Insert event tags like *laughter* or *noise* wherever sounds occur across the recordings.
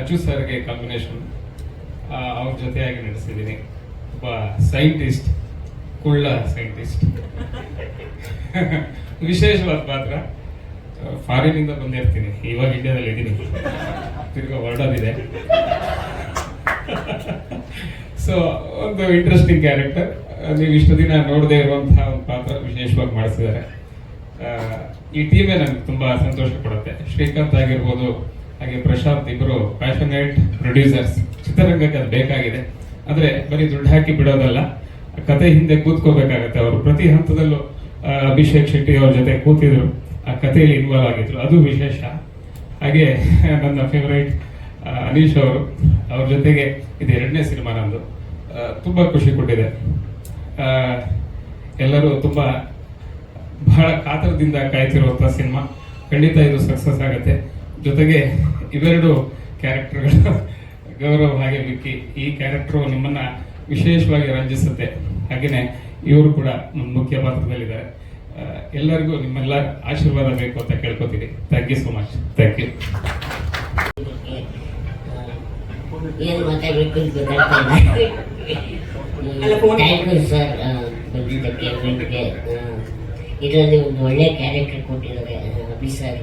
ಅಚ್ಚು ಸರ್ಗೆ ಕಾಂಬಿನೇಷನ್ ಅವ್ರ ಜೊತೆಯಾಗಿ ನಡೆಸಿದ್ದೀನಿ ಒಬ್ಬ ಸೈಂಟಿಸ್ಟ್ ಕುಳ್ಳ ಸೈಂಟಿಸ್ಟ್ *laughs* ವಿಶೇಷವಾದ ಪಾತ್ರ. ಫಾರಿನಿಂದ ಬಂದಿರ್ತೀನಿ ಇವಾಗ ಇಂಡಿಯಾದಲ್ಲಿ ಇದ್ದೀನಿ ತಿರ್ಗಾ ಹೊರಡೋದಿದೆ ಸೊ *laughs* ಒಂದು ಇಂಟ್ರೆಸ್ಟಿಂಗ್ ಕ್ಯಾರೆಕ್ಟರ್ ನೀವು ಇಷ್ಟು ದಿನ ನೋಡದೇ ಇರುವಂತಹ ಒಂದು ಪಾತ್ರ ವಿಶೇಷವಾಗಿ ಮಾಡಿಸಿದ್ದಾರೆ. ಈ ಟೀಮೇ ನನಗೆ ತುಂಬಾ ಸಂತೋಷ ಪಡುತ್ತೆ. ಶ್ರೀಕಾಂತ್ ಆಗಿರ್ಬೋದು ಹಾಗೆ ಪ್ರಶಾಂತ್ ಇಬ್ಬರು ಪ್ಯಾಷನೇಟ್ ಪ್ರೊಡ್ಯೂಸರ್ಸ್ ಚಿತ್ರರಂಗಕ್ಕೆ ಅದು ಬೇಕಾಗಿದೆ. ಆದ್ರೆ ಬರೀ ದುಡ್ಡು ಹಾಕಿ ಬಿಡೋದಲ್ಲ, ಕತೆ ಹಿಂದೆ ಕೂತ್ಕೋಬೇಕಾಗತ್ತೆ ಅವರು. ಪ್ರತಿ ಹಂತದಲ್ಲೂ ಅಭಿಷೇಕ್ ಶೆಟ್ಟಿ ಅವ್ರ ಜೊತೆ ಕೂತಿದ್ರು. ಆ ಕಥೆಯಲ್ಲಿ ಇನ್ವಾಲ್ವ್ ಆಗಿದ್ರು. ಅದು ವಿಶೇಷ. ಹಾಗೆ ನನ್ನ ಫೇವರೇಟ್ ಅನೀಶ್ ಅವರು, ಅವ್ರ ಜೊತೆಗೆ ಇದು ಎರಡನೇ ಸಿನಿಮಾ ನಂದು. ತುಂಬ ಖುಷಿ ಕೊಟ್ಟಿದೆ. ಎಲ್ಲರೂ ತುಂಬಾ ಬಹಳ ಕಾತರದಿಂದ ಕಾಯ್ತಿರುವಂತ ಸಿನಿಮಾ. ಖಂಡಿತ ಇದು ಸಕ್ಸಸ್ ಆಗುತ್ತೆ. ಜೊತೆಗೆ ಇವೆರಡು ಕ್ಯಾರೆಕ್ಟರ್ಗಳು ಗೌರವ್ ಹಾಗೆ ಮಿಕ್ಕಿ ಈ ಕ್ಯಾರೆಕ್ಟ್ರು ನಿಮ್ಮನ್ನು ವಿಶೇಷವಾಗಿ ರಂಜಿಸುತ್ತೆ. ಹಾಗೆಯೇ ಇವರು ಕೂಡ ನಮ್ಮ ಮುಖ್ಯ ಪಾತ್ರದಲ್ಲಿದ್ದಾರೆ ಎಲ್ಲರಿಗೂ ನಿಮ್ಮೆಲ್ಲ ಆಶೀರ್ವಾದ ಬೇಕು ಅಂತ ಕೇಳ್ಕೊತೀನಿ thank you so much thank you ಏನು ಮಾತಾಡಬೇಕು ಅಂತ ಗೊತ್ತಾಗ್ತಾ ಸರ್ ಬಂದಿದ್ದಕ್ಕೆ ಇದರಲ್ಲಿ ಒಂದು ಒಳ್ಳೆ ಕ್ಯಾರೆಕ್ಟರ್ ಕೊಟ್ಟಿದ್ದಾರೆ ಅಭಿ ಸರ್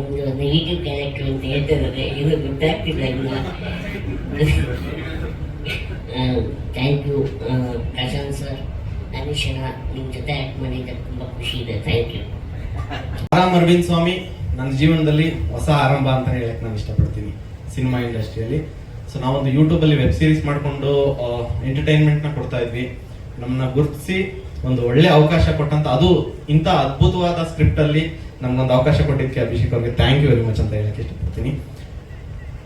ಒಂದು ನೆಗೆಟಿವ್ ಕ್ಯಾರೆಕ್ಟರ್ ಅಂತ ಹೇಳ್ತಿದ್ದಾರೆ. ಇದು ಗೊತ್ತಾಗ್ತಿಲ್ಲ ಇನ್ನು ಥ್ಯಾಂಕ್ ಯು ಪ್ರಶಾಂತ್ ಸರ್ ಅನುಷಣ ನಿಮ್ಮ ಜೊತೆ ಆ್ಯಕ್ಟ್ ಮಾಡಿದ್ದಕ್ಕೆ ತುಂಬ ಖುಷಿ ಇದೆ. ಥ್ಯಾಂಕ್ ಯು ರಾಮ್ ಅರವಿಂದ್ ಸ್ವಾಮಿ, ನನ್ನ ಜೀವನದಲ್ಲಿ ಹೊಸ ಆರಂಭ ಅಂತ ಹೇಳಕ್ ನಾನು ಇಷ್ಟಪಡ್ತೀನಿ ಸಿನಿಮಾ ಇಂಡಸ್ಟ್ರಿಯಲ್ಲಿ. ಸೊ ನಾವೊಂದು ಯೂಟ್ಯೂಬಲ್ಲಿ ವೆಬ್ ಸೀರೀಸ್ ಮಾಡಿಕೊಂಡು ಎಂಟರ್ಟೈನ್ಮೆಂಟ್ನ ಕೊಡ್ತಾ ಇದ್ವಿ. ನಮ್ಮನ್ನ ಗುರುತಿಸಿ ಒಂದು ಒಳ್ಳೆ ಅವಕಾಶ ಕೊಟ್ಟಂತ ಅದು ಇಂಥ ಅದ್ಭುತವಾದ ಸ್ಕ್ರಿಪ್ಟ್ ಅಲ್ಲಿ ನಮ್ಗೊಂದು ಅವಕಾಶ ಕೊಟ್ಟಿದ್ದಕ್ಕೆ ಅಭಿಷೇಕ್ ಅವ್ರಿಗೆ ಥ್ಯಾಂಕ್ ಯು ವೆರಿ ಮಚ್ ಅಂತ ಹೇಳಕ್ಕೆ ಇಷ್ಟಪಡ್ತೀನಿ.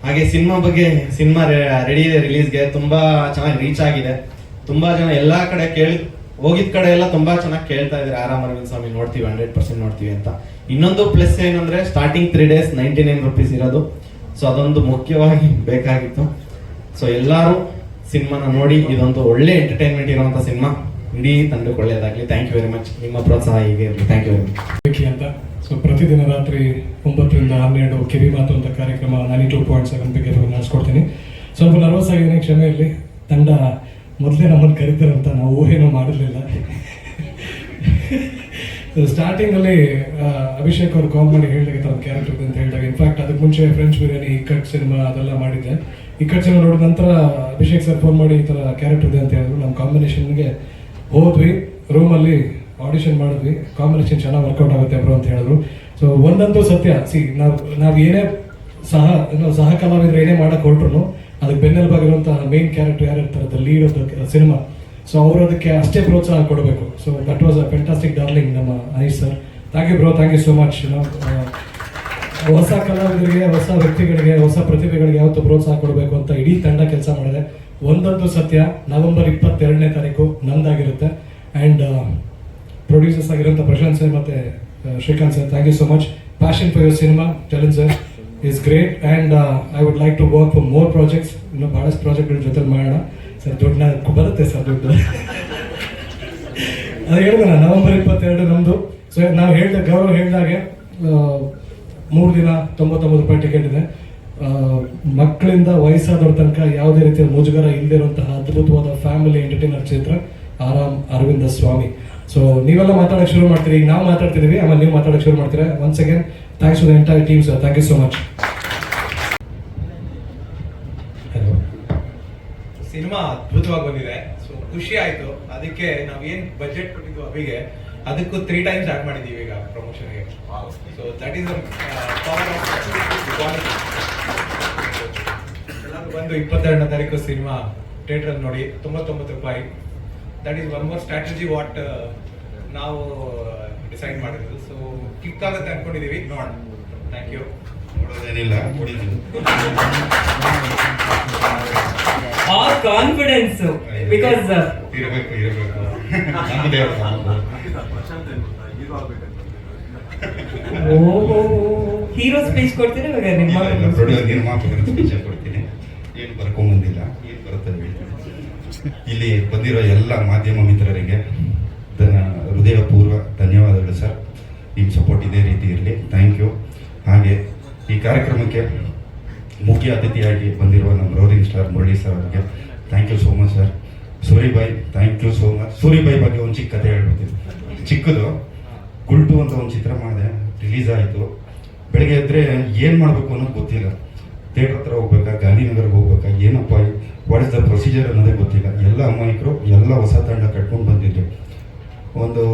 ಹಾಗೆ ಸಿನಿಮಾ ಬಗ್ಗೆ, ಸಿನಿಮಾ ರೆಡಿ ಇದೆ ರಿಲೀಸ್ಗೆ ತುಂಬಾ ಚೆನ್ನಾಗಿ ರೀಚ್ ಆಗಿದೆ. ತುಂಬಾ ಜನ ಎಲ್ಲಾ ಕಡೆ ಕೇಳಿ, ಹೋಗಿದ ಕಡೆ ಎಲ್ಲ ತುಂಬಾ ಚೆನ್ನಾಗಿ ಕೇಳ್ತಾ ಇದ್ದಾರೆ. ಆರಾಮ್ ಅರವಿಂದ್ ಸ್ವಾಮಿ ನೋಡ್ತೀವಿ ಹಂಡ್ರೆಡ್ ಪರ್ಸೆಂಟ್ ನೋಡ್ತೀವಿ ಅಂತ. ಇನ್ನೊಂದು ಪ್ಲಸ್ ಏನಂದ್ರೆ starting three days ninety nine rupees ಇರೋದು. ಸೊ ಅದೊಂದು ಮುಖ್ಯವಾಗಿ ಬೇಕಾಗಿತ್ತು. ಸೊ ಎಲ್ಲರೂ ಸಿನಿಮಾನ ನೋಡಿ, ಇದೊಂದು ಒಳ್ಳೆ ಎಂಟರ್ಟೈನ್ಮೆಂಟ್ ಇರುವಂತ ಸಿನಿಮಾ. ಇಡೀ ತಂಡಕ್ಕೆ ಒಳ್ಳೆಯದಾಗಲಿ ಥ್ಯಾಂಕ್ ಯು ವೆರಿ ಮಚ್ ನಿಮ್ಮ ಪ್ರೋತ್ಸಾಹ ಹೀಗೆ ಇರಲಿ. ಥ್ಯಾಂಕ್ ಯು ವೆರಿ ಅಂತ. ಸೊ ಪ್ರತಿದಿನ ರಾತ್ರಿ ಒಂಬತ್ತರಿಂದ ಹನ್ನೆರಡು ಕಿವಿ ಮಾತು ಅಂತ ಕಾರ್ಯಕ್ರಮ ನಾನಿ ಟೂ ಪಾಯಿಂಟ್ ಸೆವೆನ್ ಬಗ್ಗೆ ನಡೆಸ್ಕೊಡ್ತೀನಿ. ಸ್ವಲ್ಪ ನರ್ವಸ್ ಆಗಿದ್ದೀನಿ, ಕ್ಷಮೆ ಇರಲಿ. ತಂಡ ಮೊದಲೇ ನಮ್ಮನ್ನು ಕರೀತಾರಂತ ನಾವು ಊಹೆನೂ ಮಾಡಿರಲಿಲ್ಲ. ಸ್ಟಾರ್ಟಿಂಗಲ್ಲಿ ಅಭಿಷೇಕ್ ಅವರು ಕಾಲ್ ಮಾಡಿ ಹೇಳಿದಾಗ ತಮ್ಮ ಕ್ಯಾರೆಕ್ಟರ್ ಅಂತ ಹೇಳಿದಾಗ. ಇನ್ಫ್ಯಾಕ್ಟ್ ಅದಕ್ಕೆ ಮುಂಚೆ ಫ್ರೆಂಚ್ ಬಿರಿಯಾನಿ ಇಕ್ಕಟ್ ಸಿನಿಮಾ ಅದೆಲ್ಲ ಮಾಡಿದ್ದೆ. ಇಕ್ಕಟ್ ಸಿನಿಮಾ ನೋಡಿದ ನಂತರ ಅಭಿಷೇಕ್ ಸರ್ ಫೋನ್ ಮಾಡಿ ಈ ಥರ ಕ್ಯಾರೆಕ್ಟರ್ ಇದೆ ಅಂತ ಹೇಳಿದ್ರು. ನಮ್ಮ ಕಾಂಬಿನೇಷನ್ಗೆ ಹೋದ್ವಿ ರೂಮಲ್ಲಿ ಆಡಿಷನ್ ಮಾಡಿದ್ವಿ ಕಾಂಬಿನೇಷನ್ ಚೆನ್ನಾಗಿ ವರ್ಕೌಟ್ ಆಗುತ್ತೆ ಬ್ರೋ ಅಂತ ಹೇಳಿದ್ರು. ಸೊ ಒಂದಂತೂ ಸತ್ಯ, ಸಿ, ನಾವು ನಾವು ಏನೇ ಸಹ ಸಹ ಕಲಾವಿದ್ರೆ ಏನೇ ಮಾಡಕ್ ಹೊರಟ್ರು ಅದಕ್ಕೆ ಬೆನ್ನೆಲುಬಾಗಿರುವಂತಹ ಮೇನ್ ಕ್ಯಾರೆಕ್ಟರ್ ಯಾರು ಇರ್ತಾರೆ the lead of the cinema so ಅವರು ಅದಕ್ಕೆ ಅಷ್ಟೇ ಪ್ರೋತ್ಸಾಹ ಕೊಡಬೇಕು. So that was a fantastic darling ನಮ್ಮ Aneesh sir thank you bro thank you so much ಹೊಸ ಕಲಾವಿದರಿಗೆ, ಹೊಸ ವ್ಯಕ್ತಿಗಳಿಗೆ, ಹೊಸ ಪ್ರತಿಭೆಗಳಿಗೆ ಯಾವತ್ತು ಪ್ರೋತ್ಸಾಹ ಕೊಡಬೇಕು ಅಂತ ಇಡೀ ತಂಡ ಕೆಲಸ ಮಾಡಿದೆ. ಒಂದಂತೂ ಸತ್ಯ ನವೆಂಬರ್ ಇಪ್ಪತ್ತೆರಡನೇ ತಾರೀಕು ನಂದಾಗಿರುತ್ತೆ. ಆ್ಯಂಡ್ ಪ್ರೊಡ್ಯೂಸರ್ಸ್ ಆಗಿರೋಂಥ ಪ್ರಶಾಂತ್ ಸರ್ ಮತ್ತು ಆ, Srikanth sir thank you so much passion for your cinema challan sir is great and I would like to work for more projects ಇನ್ನು ಭಾಳಷ್ಟು ಪ್ರಾಜೆಕ್ಟ್ಗಳ ಜೊತೆ ಮಾಡೋಣ. ಸರ್ ದುಡ್ಡನ್ನ ಬರುತ್ತೆ ಸರ್ ದುಡ್ಡು. ಅದು ಹೇಳಿದೆ ನಾನು ನವೆಂಬರ್ ಇಪ್ಪತ್ತೆರಡು ನಮ್ಮದು ಸೊ ನಾವು ಹೇಳಿದ ಗೌರವ್ ಹೇಳಿದಾಗೆ ಮೂರು ದಿನ ತೊಂಬತ್ತೊಂಬತ್ತು ರೂಪಾಯಿ ಟಿಕೆಟ್ ಇದೆ. ಮಕ್ಕಳಿಂದ ವಯಸ್ಸಾದವ್ರ ತನಕ ಯಾವುದೇ ರೀತಿಯ ಮುಜುಗರ ಇಲ್ಲದಿರುವಂತಹ ಅದ್ಭುತವಾದ ಫ್ಯಾಮಿಲಿ ಎಂಟರ್ಟೈನರ್ ಚಿತ್ರ ಆರಾಮ್ ಅರವಿಂದ ಸ್ವಾಮಿ. ಸೊ ನೀವೆಲ್ಲ ಮಾತಾಡಕ್ಕೆ ಶುರು ಮಾಡ್ತೀರಿ. ಈಗ ನಾವು ಮಾತಾಡ್ತಿದೀವಿ ಆಮೇಲೆ ನೀವು ಮಾತಾಡಕ್ಕೆ ಶುರು ಮಾಡ್ತೀರಾ? Once again thanks for entire team sir thank you so much cinema ಅದ್ಭುತವಾಗಿ ಬಂದಿದೆ. ಸೊ ಖುಷಿ ಆಯ್ತು. ಅದಕ್ಕೆ ನಾವ್ ಏನ್ ಬಜೆಟ್ ಕೊಟ್ಟಿದ್ವು ಅವಿಗೆ. ಅದಕ್ಕೂ ತ್ರೀ ಟೈಮ್ಸ್ ಆಡ್ ಮಾಡಿದ್ದೀವಿ ಈಗ ಪ್ರಮೋಷನ್ಗೆ ಸೊ ದಟ್ ಈಸ್ ಬಂದು ಇಪ್ಪತ್ತೆರಡನೇ ತಾರೀಕು ಸಿನಿಮಾ ಥಿಯೇಟರ್ ಅಲ್ಲಿ ನೋಡಿ ತೊಂಬತ್ತೊಂಬತ್ತು ರೂಪಾಯಿ. That is one more strategy what ನಾವು ಡಿಸೈಡ್ ಮಾಡಿದ್ರು ಸೊ ಕ್ಲಿಕ್ ಆಗುತ್ತೆ ಅನ್ಕೊಂಡಿದೀವಿ. ನೋಡೋಣ. ಥ್ಯಾಂಕ್ ಯು ನೋಡೋದೇನಿಲ್ಲ ಕಾನ್ಫಿಡೆನ್ಸ್ ಬಿಕಾಸ್ ಇರಬೇಕು ಇರಬೇಕು. ನಮ್ಮದೇ ಅವ್ರು ನಮ್ಮದು. ಹೀರೋ ಸ್ಪೀಚ್ ಕೊಡ್ತೀರಾ ನಿಮ್ಮ ನಿರ್ಮಾಪಕರ ಸ್ಪೀಚ್ ಕೊಡ್ತೀನಿ. ಏನು ಬರ್ಕೊಂಬಂದಿಲ್ಲ ಏನು ಬರುತ್ತೆ ಇಲ್ಲಿ ಬಂದಿರೋ ಎಲ್ಲ ಮಾಧ್ಯಮ ಮಿತ್ರರಿಗೆ ಹೃದಯಪೂರ್ವ ಧನ್ಯವಾದಗಳು ಸರ್. ನಿಮ್ಮ ಸಪೋರ್ಟ್ ಇದೇ ರೀತಿ ಇರಲಿ. ಥ್ಯಾಂಕ್ ಯು ಹಾಗೆ ಈ ಕಾರ್ಯಕ್ರಮಕ್ಕೆ ಮುಖ್ಯ ಅತಿಥಿಯಾಗಿ ಬಂದಿರುವ ನಮ್ಮ ರೋರಿಂಗ್ ಸ್ಟಾರ್ ಮುರಳಿ ಸರ್ ಅವರಿಗೆ thank you so much sir Suribhai thank you so much Suribhai ಬಗ್ಗೆ ಒಂದು ಚಿಕ್ಕ ಕತೆ ಹೇಳ್ಬಿಡ್ತೀನಿ. ಚಿಕ್ಕದು, ಗುಲ್ಟು ಅಂತ ಒಂದು ಚಿತ್ರ ಮಾಡಿದೆ ರಿಲೀಸ್ ಆಯಿತು. ಬೆಳಗ್ಗೆ ಎದ್ರೆ ಏನು ಮಾಡಬೇಕು ಅನ್ನೋದು ಗೊತ್ತಿಲ್ಲ. ಥಿಯೇಟರ್ ಹತ್ರ ಹೋಗ್ಬೇಕಾ ಗಾಂಧಿನಗರ್ಗೆ ಹೋಗ್ಬೇಕಾ, ಏನಪ್ಪ ವಾಟ್ ಇಸ್ ದ ಪ್ರೊಸೀಜರ್ ಅನ್ನೋದೇ ಗೊತ್ತಿಲ್ಲ. ಎಲ್ಲ ಅಮಾಯಕರು, ಎಲ್ಲ ಹೊಸ ತಂಡ ಕಟ್ಕೊಂಡು ಬಂದಿದ್ದರು ಒಂದು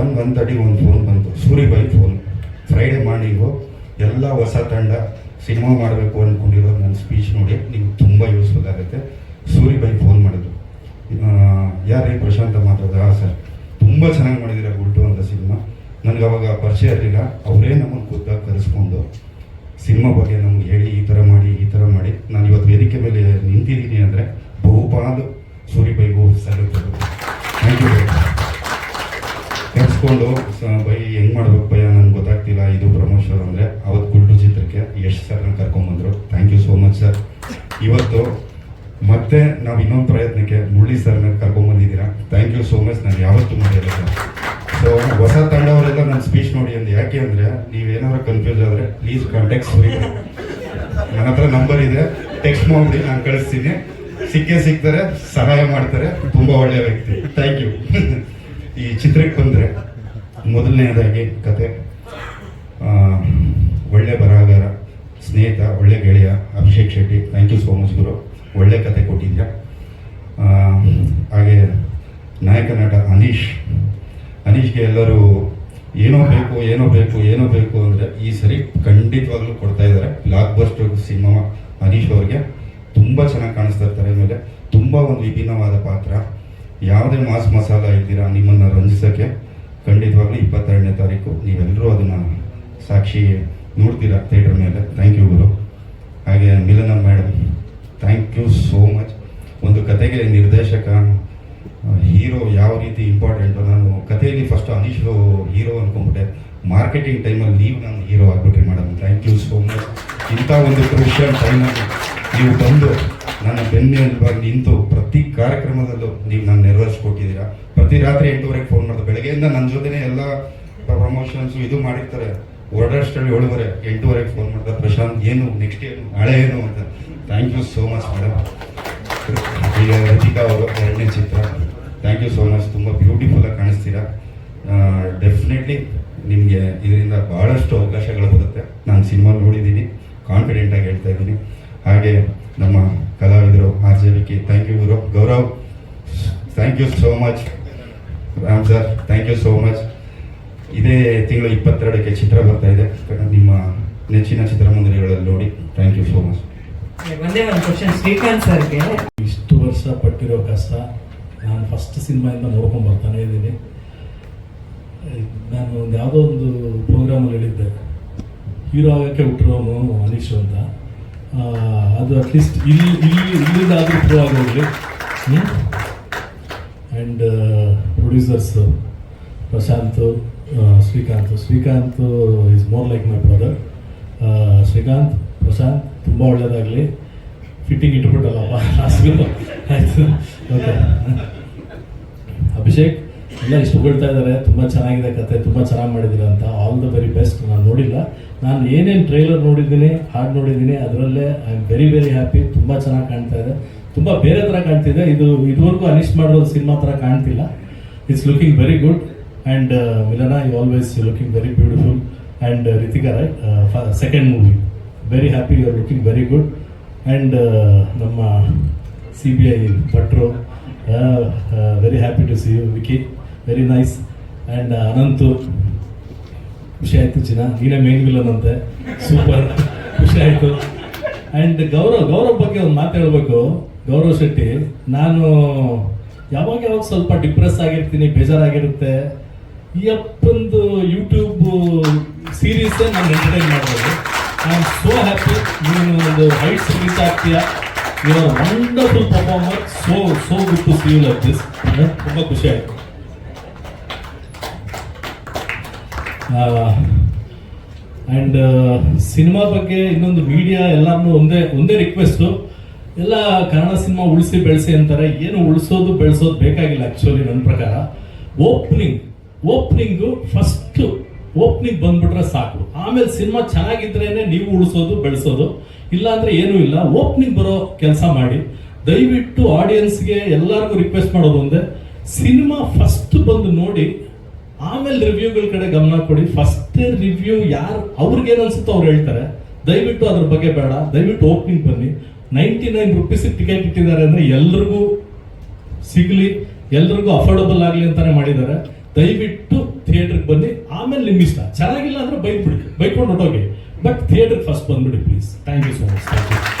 ಒನ್ ಒನ್ ತರ್ಟಿ ಒಂದು ಫೋನ್ ಬಂತು. ಸೂರಿಬಾಯಿ ಫೋನ್ ಫ್ರೈಡೇ ಮಾರ್ನಿಂಗು ಎಲ್ಲ ಹೊಸ ತಂಡ ಸಿನಿಮಾ ಮಾಡಬೇಕು ಅಂದ್ಕೊಂಡಿರೋ ನನ್ನ ಸ್ಪೀಚ್ ನೋಡಿ, ನಿಮ್ಗೆ ತುಂಬ ಯೂಸ್ಫುಲ್ ಆಗುತ್ತೆ. ಸೂರಿಬಾಯಿ ಫೋನ್ ಮಾಡಿದ್ರು. ಯಾರೇ ಪ್ರಶಾಂತ ಮಾತಾಡ್ದ ಸರ್? ತುಂಬ ಚೆನ್ನಾಗಿ ಮಾಡಿದ್ದೀರಾ ಗುಲ್ಟು ಅಂತ ಸಿನಿಮಾ. ನನಗೆ ಅವಾಗ ಪರಿಚಯ ಇರಲಿಲ್ಲ. ಅವರೇ ನಮ್ಮನ್ನು ಖುದ್ದಾಗಿ ಕರೆಸ್ಕೊಂಡು ಸಿನಿಮಾ ಬಗ್ಗೆ ನಮ್ಗೆ ಹೇಳಿ, ಈ ಥರ ಮಾಡಿ, ಈ ಥರ ಮಾಡಿ. ನಾನು ಇವತ್ತು ವೇದಿಕೆ ಮೇಲೆ ನಿಂತಿದ್ದೀನಿ ಅಂದರೆ ಬಹುಪಾಲು ಸೂರಿಬೈಗೂ ಸಲ್ಲುತ್ತದೆ ಥ್ಯಾಂಕ್ ಯು ಕರೆಸ್ಕೊಂಡು ಬೈ, ಹೆಂಗೆ ಮಾಡ್ಬೇಕು ಭಯ ನನಗೆ ಗೊತ್ತಾಗ್ತಿಲ್ಲ. ಇದು ಪ್ರಮೋಷನ್ ಅಂದರೆ ಅವತ್ತು ಗುಲ್ಟು ಚಿತ್ರಕ್ಕೆ ಯಶ್ ಸರ್ನ ಕರ್ಕೊಂಬಂದರು thank you so much sir ಇವತ್ತು ಮತ್ತೆ ನಾವು ಇನ್ನೊಂದು ಪ್ರಯತ್ನಕ್ಕೆ ಮುರಳಿ ಸರ್ನ ಕರ್ಕೊಂಬಂದಿದ್ದೀರಾ? ಥ್ಯಾಂಕ್ ಯು ಸೋ ಮಚ್ ನಾನು ಯಾವತ್ತೂ ಮಾಡಿಲ್ಲ ಸೊ ಹೊಸ ತಂಡವರೆಲ್ಲ ನನ್ನ ಸ್ಪೀಚ್ ನೋಡಿ ಅಂತ ಯಾಕೆ ಅಂದರೆ ನೀವೇನಾದ್ರು ಕನ್ಫ್ಯೂಸ್ ಆದರೆ ಪ್ಲೀಸ್ ಕಾಂಟ್ಯಾಕ್ಟ್ ನನ್ನ ಹತ್ರ ನಂಬರ್ ಇದೆ. ಟೆಕ್ಸ್ಟ್ ಮಾಡಿ ನಾನು ಕಳಿಸ್ತೀನಿ. ಸಿಕ್ಕೇ ಸಿಗ್ತಾರೆ, ಸಹಾಯ ಮಾಡ್ತಾರೆ. ತುಂಬ ಒಳ್ಳೆಯ ವ್ಯಕ್ತಿ. ಥ್ಯಾಂಕ್ ಯು ಈ ಚಿತ್ರಕ್ಕೆ ಬಂದರೆ ಮೊದಲನೇದಾಗಿ ಕತೆ. ಒಳ್ಳೆ ಬರಹಗಾರ, ಸ್ನೇಹಿತ, ಒಳ್ಳೆ ಗೆಳೆಯ Abhishek Shetty. Thank you so much ಗುರು. ಒಳ್ಳೆ ಕತೆ ಕೊಟ್ಟಿದ್ಯಾ? ಹಾಗೆ ನಾಯಕ ನಟ ಅನೀಶ್, ಅನೀಶ್ಗೆ ಎಲ್ಲರೂ ಏನೋ ಬೇಕು ಏನೋ ಬೇಕು ಏನೋ ಬೇಕು ಅಂದರೆ ಈ ಸರಿ ಖಂಡಿತವಾಗ್ಲೂ ಕೊಡ್ತಾ ಇದ್ದಾರೆ. ಬ್ಲಾಕ್ ಬಸ್ಟರ್ ಸಿನಿಮಾ ಅನೀಶ್ ಅವ್ರಿಗೆ ತುಂಬ ಚೆನ್ನಾಗಿ ಕಾಣಿಸ್ತಾ ಇರ್ತಾರೆ ಆಮೇಲೆ ತುಂಬ ಒಂದು ವಿಭಿನ್ನವಾದ ಪಾತ್ರ. ಯಾವುದೇ ಮಾಸ್ ಮಸಾಲ ಇದ್ದೀರಾ ನಿಮ್ಮನ್ನು ರಂಜಿಸೋಕ್ಕೆ ಖಂಡಿತವಾಗ್ಲೂ ಇಪ್ಪತ್ತೆರಡನೇ ತಾರೀಕು. ನೀವೆಲ್ಲರೂ ಅದನ್ನು ಸಾಕ್ಷಿ ನೋಡ್ತೀರಾ ಥಿಯೇಟರ್ ಮೇಲೆ. ಥ್ಯಾಂಕ್ ಯು ಗುರು. ಹಾಗೆ Milana madam thank you so much ಒಂದು ಕತೆಗೆ ನಿರ್ದೇಶಕ ಹೀರೋ ಯಾವ ರೀತಿ ಇಂಪಾರ್ಟೆಂಟು ನಾನು ಕಥೆಯಲ್ಲಿ ಫಸ್ಟ್ ಅನೀಶ್ ಹೀರೋ ಅನ್ಕೊಂಡ್ಬಿಟ್ಟೆ. ಮಾರ್ಕೆಟಿಂಗ್ ಟೈಮಲ್ಲಿ ನೀವು ನಾನು hero ಆಗ್ಬಿಟ್ರಿ madam thank you so much ಇಂಥ ಒಂದು ಕ್ರೂಷಿಯಲ್ ಟೈಮಲ್ಲಿ ನೀವು ಬಂದು ನನ್ನ ಬೆನ್ನೆಲುಬಾಗಿ ನಿಂತು ಪ್ರತಿ ಕಾರ್ಯಕ್ರಮದಲ್ಲೂ ನೀವು ನಾನು ನೆರವೇರಿಸ್ಕೊಟ್ಟಿದ್ದೀರಾ? ಪ್ರತಿ ರಾತ್ರಿ ಎಂಟೂವರೆಗೆ ಫೋನ್ ಮಾಡಿದೆ. ಬೆಳಗ್ಗೆಯಿಂದ ನನ್ನ ಜೊತೆನೇ ಎಲ್ಲ ಪ್ರಮೋಷನ್ಸ್ ಇದು ಮಾಡಿರ್ತಾರೆ. ಓಡಾಡ್ಸ್ಟಲ್ಲಿ ಏಳುವರೆ ಎಂಟೂವರೆಗೆ ಫೋನ್ ಮಾಡ್ತಾರೆ. ಪ್ರಶಾಂತ್ ಏನು ನೆಕ್ಸ್ಟ್ ಏನು, ನಾಳೆ ಏನು ಅಂತ. Thank you so much madam ಈಗ ರಚಿತಾ ಅವರು ಎರಡನೇ ಚಿತ್ರ. ಥ್ಯಾಂಕ್ ಯು ಸೋ ಮಚ್ ತುಂಬ ಬ್ಯೂಟಿಫುಲ್ಲಾಗಿ ಕಾಣಿಸ್ತೀರಾ? ಡೆಫಿನೆಟ್ಲಿ ನಿಮಗೆ ಇದರಿಂದ ಭಾಳಷ್ಟು ಅವಕಾಶಗಳು ಬರುತ್ತೆ. ನಾನು ಸಿನಿಮಾ ನೋಡಿದ್ದೀನಿ ಕಾನ್ಫಿಡೆಂಟಾಗಿ ಹೇಳ್ತಾ ಇದ್ದೀನಿ. ಹಾಗೆ ನಮ್ಮ ಕಲಾವಿದರು R J Vicky thank you Guru. Gaurav thank you so much Ram sir thank you so much ಇದೇ ತಿಂಗಳು ಇಪ್ಪತ್ತೆರಡಕ್ಕೆ ಚಿತ್ರ ಬರ್ತಾ ಇದೆ. ನಿಮ್ಮ ನೆಚ್ಚಿನ ಚಿತ್ರಮಂದಿರಗಳಲ್ಲಿ ನೋಡಿ. Thank you so much Srikanth ಇಷ್ಟು ವರ್ಷ ಪಟ್ಟಿರೋ ಕಷ್ಟ ನಾನು ಫಸ್ಟ್ ಸಿನಿಮಾಯಿಂದ ನೋಡ್ಕೊಂಡು ಬರ್ತಾನೆ ಇದ್ದೀನಿ. ನಾನು ಒಂದು ಯಾವುದೋ ಒಂದು ಪ್ರೋಗ್ರಾಮಲ್ಲಿ ಹೇಳಿದ್ದೆ. ಹೀರೋ ಆಗೋಕ್ಕೆ ಹುಟ್ಟಿರೋನು ಅನೀಶ್ ಅಂತ. ಅದು ಅಟ್ಲೀಸ್ಟ್ ಇಲ್ಲಿ ಇಲ್ಲಿ ಇಲ್ಲಿಂದ ಆದರೂ prove ಆಗೋಗ್ಲಿ and producers Prashanth Srikanth. Srikanth is more like my brother Srikanth Prashanth, ತುಂಬ ಒಳ್ಳೆಯದಾಗಲಿ ಫಿಟ್ಟಿಂಗ್ ಇಟ್ಬಿಟ್ಟಲ್ಲಪ್ಪ ಲಾಸ್ಟು ಆಯಿತು. ಓಕೆ ಅಭಿಷೇಕ್, ಎಲ್ಲ ಇಷ್ಟು ಹೊಗಳ್ತಾ ಇದ್ದಾರೆ. ತುಂಬ ಚೆನ್ನಾಗಿದೆ ಕತೆ, ತುಂಬ ಚೆನ್ನಾಗಿ ಮಾಡಿದ್ರು ಅಂತ. ಆಲ್ ದ ವೆರಿ ಬೆಸ್ಟ್ ನಾನು ನೋಡಿಲ್ಲ. ನಾನು ಏನೇನು ಟ್ರೈಲರ್ ನೋಡಿದ್ದೀನಿ, ಹಾಡು ನೋಡಿದ್ದೀನಿ, ಅದರಲ್ಲೇ I am very very happy ತುಂಬ ಚೆನ್ನಾಗಿ ಕಾಣ್ತಾ ಇದೆ. ತುಂಬ ಬೇರೆ ಥರ ಕಾಣ್ತಿದೆ. ಇದು, ಇದುವರೆಗೂ ಅನಿಸ್ಟ್ ಮಾಡಿರೋ ಸಿನಿಮಾ ಥರ ಕಾಣ್ತಿಲ್ಲ. It's looking very good and Milana you always looking very beautiful and Ritika right second movie very happy you are looking very good and ನಮ್ಮ ಸಿ ಬಿ ಐ ಭಟ್ರು very happy to see you Vicky very nice and Ananthu ಖುಷಿ ಆಯಿತು ಚಿನ್ನ. ನೀನೇ main villain ಅಂತೆ. Super ಖುಷಿ ಆಯಿತು. And Gaurav Gaurav ಬಗ್ಗೆ ಒಂದು ಮಾತಾಡಬೇಕು ಗೌರವ್ ಶೆಟ್ಟಿ, ನಾನು ಯಾವಾಗ ಯಾವಾಗ ಸ್ವಲ್ಪ ಡಿಪ್ರೆಸ್ ಆಗಿರ್ತೀನಿ, ಬೇಜಾರಾಗಿರುತ್ತೆ. ಈ ಅಪ್ಪಂದು ಯೂಟ್ಯೂಬ್ ಸೀರೀಸೇ ನಾನು ಎಂಟರ್ಟೈನ್ ಮಾಡ್ಬೋದು. ಐ ಆಮ್ ಸೋ ಹ್ಯಾಪಿ ನೀನು ಒಂದು heights reach ಆಗ್ತೀಯಾ you are wonderful performer so so good to see you like this ತುಂಬ ಖುಷಿ ಆಯಿತು. ಆ್ಯಂಡ್ ಸಿನಿಮಾ ಬಗ್ಗೆ ಇನ್ನೊಂದು ಮೀಡಿಯಾ ಎಲ್ಲರನ್ನೂ ಒಂದೇ ಒಂದೇ ರಿಕ್ವೆಸ್ಟು ಎಲ್ಲ ಕನ್ನಡ ಸಿನಿಮಾ ಉಳಿಸಿ ಬೆಳೆಸಿ ಅಂತಾರೆ. ಏನು ಉಳಿಸೋದು, ಬೆಳೆಸೋದು ಬೇಕಾಗಿಲ್ಲ ಆ್ಯಕ್ಚುಲಿ ನನ್ನ ಪ್ರಕಾರ. ಓಪನಿಂಗ್ ಓಪನಿಂಗು ಫಸ್ಟು ಓಪನಿಂಗ್ ಬಂದ್ಬಿಟ್ರೆ ಸಾಕು. ಆಮೇಲೆ ಸಿನಿಮಾ ಚೆನ್ನಾಗಿದ್ರೇನೆ ನೀವು ಉಳಿಸೋದು, ಬೆಳೆಸೋದು. ಇಲ್ಲಾಂದ್ರೆ ಏನೂ ಇಲ್ಲ. ಓಪನಿಂಗ್ ಬರೋ ಕೆಲಸ ಮಾಡಿ. ದಯವಿಟ್ಟು ಆಡಿಯನ್ಸ್ಗೆ ಎಲ್ಲರಿಗೂ ರಿಕ್ವೆಸ್ಟ್ ಮಾಡೋದು ಒಂದೇ. ಸಿನಿಮಾ ಫಸ್ಟ್ ಬಂದು ನೋಡಿ, ಆಮೇಲೆ ರಿವ್ಯೂಗಳ ಕಡೆ ಗಮನ ಕೊಡಿ. ಫಸ್ಟ್ ರಿವ್ಯೂ ಯಾರು ಅವ್ರಿಗೇನು ಅನ್ಸುತ್ತೋ ಅವ್ರು ಹೇಳ್ತಾರೆ. ದಯವಿಟ್ಟು ಅದ್ರ ಬಗ್ಗೆ ಬೇಡ. ದಯವಿಟ್ಟು ಓಪನಿಂಗ್ ಬನ್ನಿ. ನೈಂಟಿ ನೈನ್ ರುಪೀಸ್ ಟಿಕೆಟ್ ಇಟ್ಟಿದ್ದಾರೆ ಅಂದ್ರೆ ಎಲ್ರಿಗೂ ಸಿಗ್ಲಿ. ಎಲ್ರಿಗೂ ಅಫೋರ್ಡಬಲ್ ಆಗಲಿ ಅಂತಾನೆ ಮಾಡಿದ್ದಾರೆ. ದಯವಿಟ್ಟು ಥಿಯೇಟರ್ಗೆ ಬನ್ನಿ. ಆಮೇಲೆ ನಿಮ್ಮ ಇಷ್ಟ. ಚೆನ್ನಾಗಿಲ್ಲ ಅಂದ್ರೆ ಬೈಕ್ ಬಿಡಿ ಬೈಕೊಂಡು ಹೊರಟೋಗಿ. ಬಟ್ ಥಿಯೇಟರ್ ಫಸ್ಟ್ ಬಂದ್ಬಿಡಿ please thank you so much thank you